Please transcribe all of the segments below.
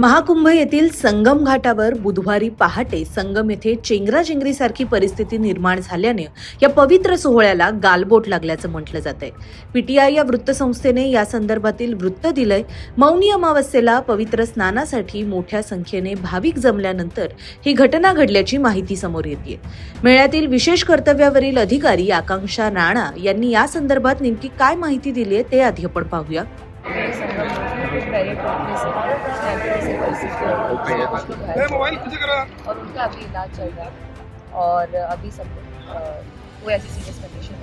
महाकुंभ येथील संगम घाटावर बुधवारी पहाटे संगम येथे चेंगराचेंगरीसारखी परिस्थिती निर्माण झाल्याने या पवित्र सोहळ्याला गालबोट लागल्याचं म्हटलं जात आहे पीटीआय या वृत्तसंस्थेने या संदर्भातील वृत्त दिलंय. मौनी अमावस्येला पवित्र स्नानासाठी मोठ्या संख्येने भाविक जमल्यानंतर ही घटना घडल्याची माहिती समोर येते मेळ्यातील विशेष कर्तव्यावरील अधिकारी आकांक्षा राणा यांनी या संदर्भात नेमकी काय माहिती दिली आहे ते आधी आपण पाहूया. कुछ बैरियर से से और उनका अभी इलाज चल रहा है। और अभी सब कोई ऐसी सीरियस कंडीशन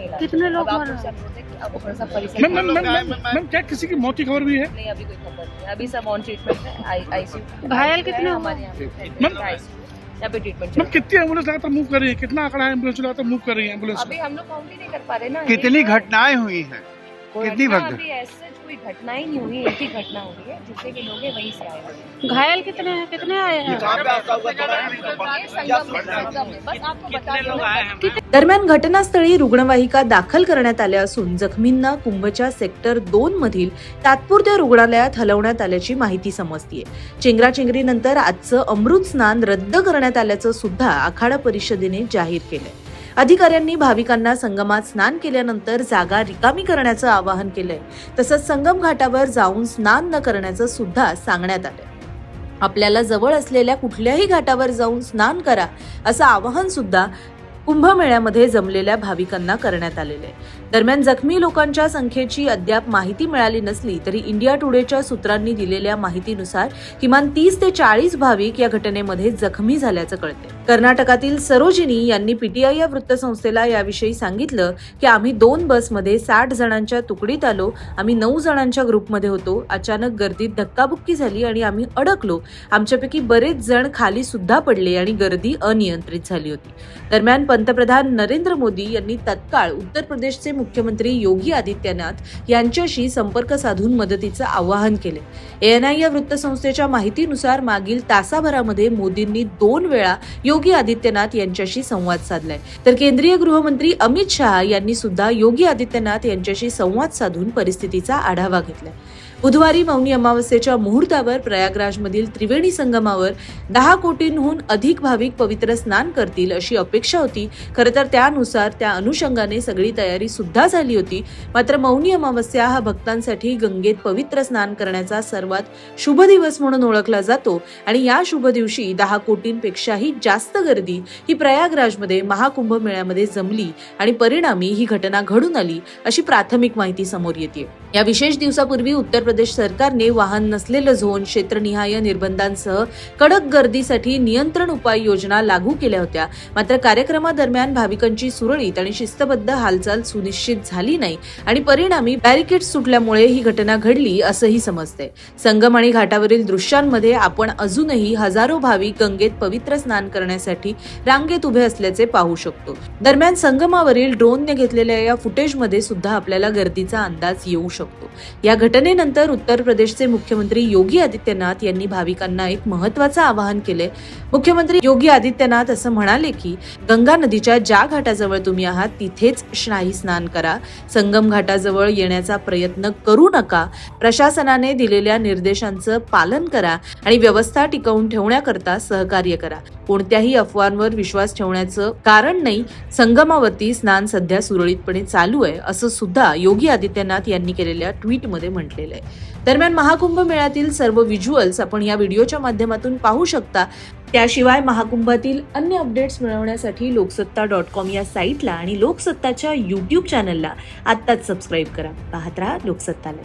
है कितने है। लोग आप लोग से अनुरोध है? कि अब थोड़ा सा परिसर मैम क्या किसी की मौत की खबर भी है? नहीं अभी कोई खबर नहीं अभी सब ऑन ट्रीटमेंट है। आईसीयू घायल कितने हमारे यहाँ पे। मैम- आईसीयू यहाँ पे ट्रीटमेंट मैम कितनी एंबुलेंस लगातार मूव कर रही है? कितना आंकड़ा है एंबुलेंस लगातार मूव कर रही है है एंबुलेंस अभी हम लोग काउंट ही नहीं कर पा रहे ना। कितनी घटनाएँ हुई हैं? कितनी घटना? अभी ऐसे कोई घटना ही नहीं हुई एक ही घटना हुई है जितने के लोग हैं वहीं से आए हैं। घायल कितने हैं? कितने आए हैं? ये संगम में संगम में बस आपको बता दो। दरम्यान घटनास्थळी रुग्णवाहिका दाखल करण्यात आल्या असून जखमींना कुंभच्या सेक्टर दोन मधील तात्पुरत्या रुग्णालयात हलवण्यात आल्याची माहिती समजतीये. चेंगराचेंगरीनंतर आजचं अमृत स्नान रद्द करण्यात आल्याचं सुद्धा आखाडा परिषदेने जाहीर केलंय. अधिकाऱ्यांनी भाविकांना संगमात स्नान केल्यानंतर जागा रिकामी करण्याचं आवाहन केलंय. तसंच संगम घाटावर जाऊन स्नान न करण्याचं सुद्धा सांगण्यात आलंय. आपल्याला जवळ असलेल्या कुठल्याही घाटावर जाऊन स्नान करा असं आवाहन सुद्धा कुंभमेळ्यामध्ये जमलेल्या भाविकांना करण्यात आलेले आहे दरम्यान जखमी लोकांच्या संख्येची अद्याप माहिती मिळाली नसली तरी इंडिया टुडेच्या सूत्रांनी दिलेल्या माहितीनुसार किमान तीस ते चाळीस भाविक या घटनेमध्ये जखमी झाल्याचं कळते कर्नाटकातील सरोजिनी यांनी पीटीआय या वृत्तसंस्थेला याविषयी सांगितलं की आम्ही दोन बसमध्ये साठ जणांच्या तुकडीत आलो आम्ही नऊ जणांच्या ग्रुपमध्ये होतो अचानक गर्दीत धक्काबुक्की झाली आणि आम्ही अडकलो. आमच्यापैकी बरेच जण खाली सुद्धा पडले आणि गर्दी अनियंत्रित झाली होती. दरम्यान पंतप्रधान नरेंद्र मोदी यांनी तत्काळ उत्तर प्रदेशचे मुख्यमंत्री योगी आदित्यनाथ यांच्याशी संपर्क साधून मदतीचं आवाहन केले. एएनआय या वृत्तसंस्थेच्या माहितीनुसार मागील तासाभरामध्ये मोदींनी दोन वेळा योगी आदित्यनाथ यांच्याशी संवाद साधलाय. तर केंद्रीय गृहमंत्री अमित शहा यांनी सुद्धा योगी आदित्यनाथ यांच्याशी संवाद साधून परिस्थितीचा आढावा घेतलाय. बुधवारी मौनी अमावस्येच्या मुहूर्तावर प्रयागराजमधील त्रिवेणी संगमावर दहा कोटींहून अधिक भाविक पवित्र स्नान करतील अशी अपेक्षा होती. खरं तर त्यानुसार त्या अनुषंगाने सगळी तयारी सुद्धा झाली होती. मात्र मौनी अमावस्या हा भक्तांसाठी गंगेत पवित्र स्नान करण्याचा सर्वात शुभ दिवस म्हणून ओळखला जातो आणि या शुभ दिवशी दहा कोटींपेक्षाही जास्त गर्दी ही प्रयागराजमध्ये महाकुंभ मेळ्यामध्ये जमली आणि परिणामी ही घटना घडून आली अशी प्राथमिक माहिती समोर येते या विशेष दिवसापूर्वी उत्तर प्रदेश सरकारने वाहन नसलेलं झोन क्षेत्रनिहाय निर्बंधांसह कडक गर्दीसाठी नियंत्रण उपाययोजना लागू केल्या होत्या. मात्र कार्यक्रमादरम्यान भाविकांची सुरळीत आणि शिस्तबद्ध हालचाल सुनिश्चित झाली नाही आणि परिणामी बॅरिकेड सुटल्यामुळे ही घटना घडली असंही समजते संगम आणि घाटावरील दृश्यांमध्ये आपण अजूनही हजारो भाविक गंगेत पवित्र स्नान करण्यासाठी रांगेत उभे असल्याचे पाहू शकतो. दरम्यान संगमावरील ड्रोनने घेतलेल्या या फुटेजमध्ये सुद्धा आपल्याला गर्दीचा अंदाज येऊ शकतो. या घटनेनंतर उत्तर प्रदेशचे मुख्यमंत्री योगी आदित्यनाथ यांनी भाविकांना एक महत्वाचं आवाहन केले मुख्यमंत्री योगी आदित्यनाथ असं म्हणाले की गंगा नदीच्या ज्या घाटाजवळ तुम्ही आहात तिथेच शाही स्नान करा. संगम घाटाजवळ येण्याचा प्रयत्न करू नका. प्रशासनाने दिलेल्या निर्देशांचं पालन करा आणि व्यवस्था टिकवून ठेवण्याकरता सहकार्य करा. कोणत्याही अफवांवर विश्वास ठेवण्याचं कारण नाही. संगमावरती स्नान सध्या सुरळीतपणे चालू आहे असं सुद्धा योगी आदित्यनाथ यांनी केलेल्या ट्विटमध्ये म्हटलेलं आहे. दरम्यान महाकुंभ मेळ्यातील सर्व व्हिज्युअल्स आपण या व्हिडिओच्या माध्यमातून पाहू शकता. त्याशिवाय महाकुंभातील अन्य अपडेट्स मिळवण्यासाठी लोकसत्ता डॉट कॉम या साईटला आणि लोकसत्ताच्या युट्यूब चॅनलला आत्ताच सबस्क्राईब करा. पाहत राहा लोकसत्ताला